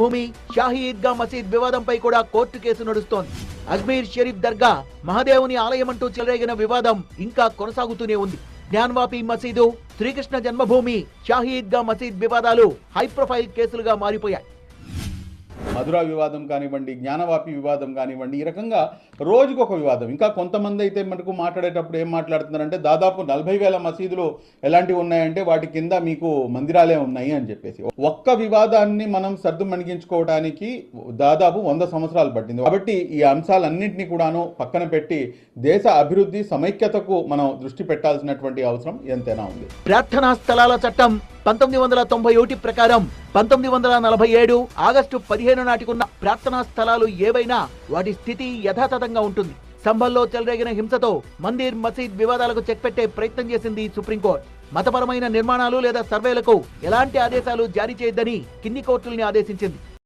భూమి షాహీ ఈద్గా మసీద్ వివాదంపై కూడా కోర్టు కేసు నడుస్తోంది. అజ్మీర్ షరీఫ్ దర్గా మహాదేవుని ఆలయమంటూ చెలరేగిన వివాదం ఇంకా కొనసాగుతూనే ఉంది. జ్ఞాన్వాపి మసీదు శ్రీకృష్ణ జన్మభూమి షాహీ ఈద్గా మసీద్ వివాదాలు హై ప్రొఫైల్ కేసులుగా మారిపోయాయి. మధుర వివాదం కానివ్వండి జ్ఞానవాపి వివాదం కానివ్వండి ఈ రకంగా రోజుకు ఒక వివాదం. ఇంకా కొంతమంది అయితే మనకు మాట్లాడేటప్పుడు ఏం మాట్లాడుతున్నారంటే దాదాపు నలభై వేల మసీదులు ఎలాంటివి ఉన్నాయంటే వాటి కింద మీకు మందిరాలే ఉన్నాయి అని చెప్పేసి. ఒక్క వివాదాన్ని మనం సర్దు మణిగించుకోవడానికి దాదాపు వంద సంవత్సరాలు పట్టింది. కాబట్టి ఈ అంశాలన్నింటినీ కూడాను పక్కన పెట్టి దేశ అభివృద్ధి సమైక్యతకు మనం దృష్టి పెట్టాల్సినటువంటి అవసరం ఎంతైనా ఉంది. ప్రార్థనా స్థలాల చట్టం పంతొమ్మిది వందల తొంభై ఒకటి ప్రకారం పంతొమ్మిది వందల నలభై ఏడు ఆగస్టు పదిహేను నాటికున్న ప్రార్థనా స్థలాలు ఏవైనా వాటి స్థితి యథాతథంగా ఉంటుంది. సంభల్లో చెలరేగిన హింసతో మందిర్ మసీద్ వివాదాలకు చెక్ పెట్టే ప్రయత్నం చేసింది సుప్రీంకోర్టు. మతపరమైన నిర్మాణాలు లేదా సర్వేలకు ఎలాంటి ఆదేశాలు జారీ చేయొద్దని కింది కోర్టుల్ని ఆదేశించింది.